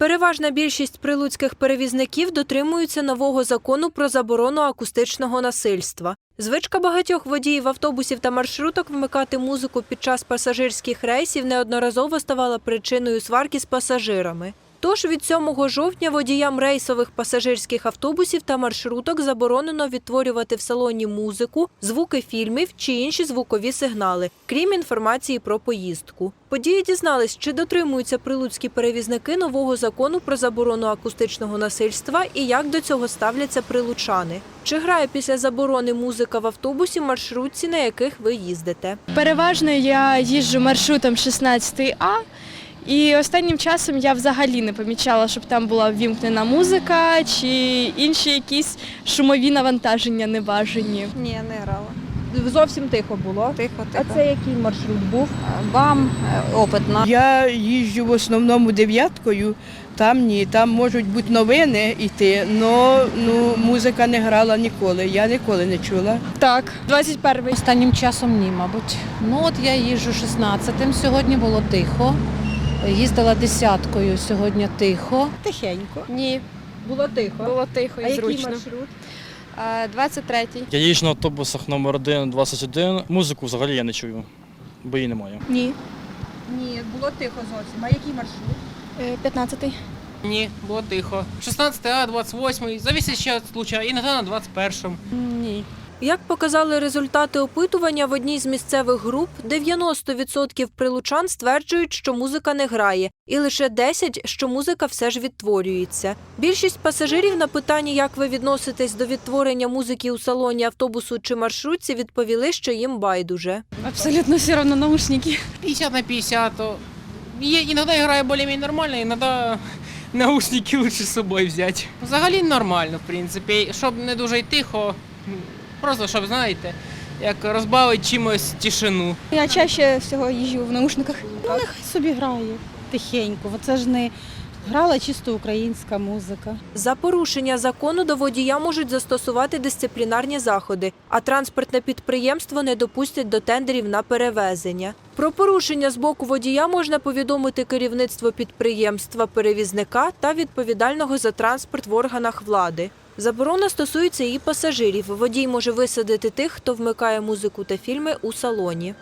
Переважна більшість прилуцьких перевізників дотримуються нового закону про заборону акустичного насильства. Звичка багатьох водіїв автобусів та маршруток вмикати музику під час пасажирських рейсів неодноразово ставала причиною сварки з пасажирами. Тож від 7 жовтня водіям рейсових пасажирських автобусів та маршруток заборонено відтворювати в салоні музику, звуки фільмів чи інші звукові сигнали, крім інформації про поїздку. Події дізнались, чи дотримуються прилуцькі перевізники нового закону про заборону акустичного насильства і як до цього ставляться прилучани. Чи грає після заборони музика в автобусі маршрутці, на яких ви їздите? Переважно я їжджу маршрутом 16А. І останнім часом я взагалі не помічала, щоб там була ввімкнена музика чи інші якісь шумові навантаження небажані. Ні, не грала. Зовсім тихо було. Тихо, А це який маршрут був? Бам, е, опитна. Я їжджу в основному дев'яткою, там ні, там можуть бути новини йти, але ну, музика не грала ніколи, я ніколи не чула. Так, 21-й. Останнім часом ні, мабуть. Ну от я їжджу 16-м, сьогодні було тихо. Їздила десяткою, сьогодні тихо. Тихенько. Ні, Було тихо. було тихо а і який маршрут? 23-й. Я їжджу на автобусах номер 1, 21. Музику взагалі я не чую, бо її немає. Ні. Ні, було тихо зовсім. А який маршрут? 15-й. Ні, було тихо. 16 А, 28, зависить ще від случаю, іноді на 21-му. Ні. Як показали результати опитування в одній з місцевих груп, 90% прилучан стверджують, що музика не грає, і лише 10% – що музика все ж відтворюється. Більшість пасажирів на питання, як ви відноситесь до відтворення музики у салоні автобусу чи маршрутці, відповіли, що їм байдуже. Абсолютно все одно наушники. 50 на 50. То... Є, іноді грає більш-менш нормально, іноді наушники лучше з собою взяти. Взагалі нормально, в принципі. Щоб не дуже й тихо, просто щоб, знаєте, як розбавити чимось тишину. Я чаще всього їжджу в наушниках. Хай собі грає тихенько, бо це ж не грала чисто українська музика. За порушення закону до водія можуть застосувати дисциплінарні заходи, а транспортне підприємство не допустять до тендерів на перевезення. Про порушення з боку водія можна повідомити керівництво підприємства, перевізника та відповідального за транспорт в органах влади. Заборона стосується і пасажирів. Водій може висадити тих, хто вмикає музику та фільми у салоні.